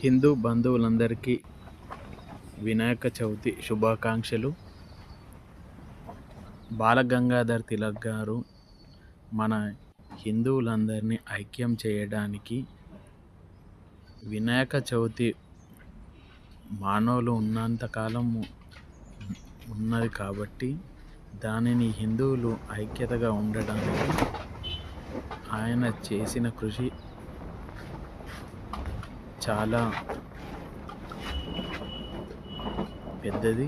హిందూ బంధువులందరికీ వినాయక చవితి శుభాకాంక్షలు. బాలగంగాధర్ తిలక్ గారు మన హిందువులందరినీ ఐక్యం చేయడానికి వినాయక చవితి మానవులు ఉన్నంతకాలం ఉన్నది కాబట్టి దానిని హిందువులు ఐక్యతగా ఉండడానికి ఆయన చేసిన కృషి చాలా పెద్దది.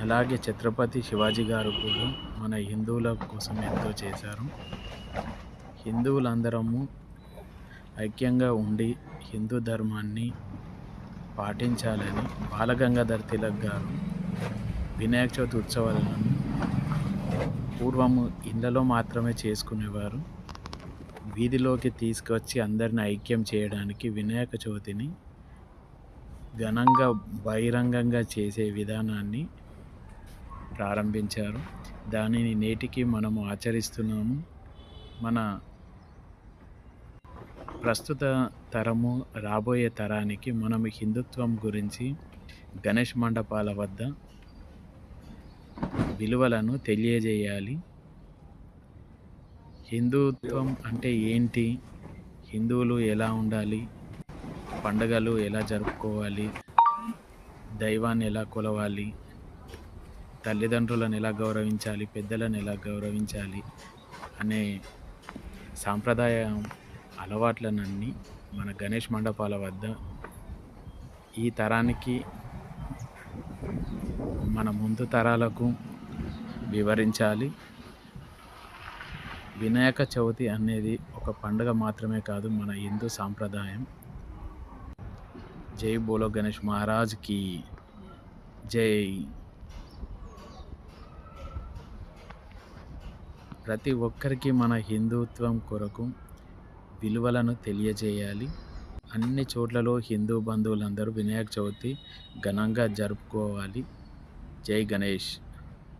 అలాగే ఛత్రపతి శివాజీ గారు కూడా మన హిందువుల కోసం ఎంతో చేశారు. హిందువులందరము ఐక్యంగా ఉండి హిందూ ధర్మాన్ని పాటించాలని బాలగంగాధర్ తిలక్ గారు వినాయక చవితి ఉత్సవాలను పూర్వము ఇళ్ళలో మాత్రమే చేసుకునేవారు. వీధిలోకి తీసుకొచ్చి అందరిని ఐక్యం చేయడానికి వినాయక చవితిని ఘనంగా బహిరంగంగా చేసే విధానాన్ని ప్రారంభించారు. దానిని నేటికి మనము ఆచరిస్తున్నాము. మన ప్రస్తుత తరము రాబోయే తరానికి మనం హిందుత్వం గురించి గణేష్ మండపాల వద్ద విలువలను తెలియజేయాలి. హిందుత్వం అంటే ఏంటి? హిందువులు ఎలా ఉండాలి? పండుగలు ఎలా జరుపుకోవాలి? దైవాన్ని ఎలా కొలవాలి? తల్లిదండ్రులను ఎలా గౌరవించాలి? పెద్దలను ఎలా గౌరవించాలి? అనే సాంప్రదాయ అలవాట్లనన్నీ మన గణేష్ మండపాల వద్ద ఈ తరానికి మన ముందు తరాలకు వివరించాలి. వినాయక చవితి అనేది ఒక పండుగ మాత్రమే కాదు మన హిందూ సాంప్రదాయం. జై బోలో గణేష్ మహారాజ్కి జై. ప్రతి ఒక్కరికి మన హిందుత్వం కొరకు విలువలను తెలియజేయాలి. అన్ని చోట్లలో హిందూ బంధువులందరూ వినాయక చవితి ఘనంగా జరుపుకోవాలి. జై గణేష్.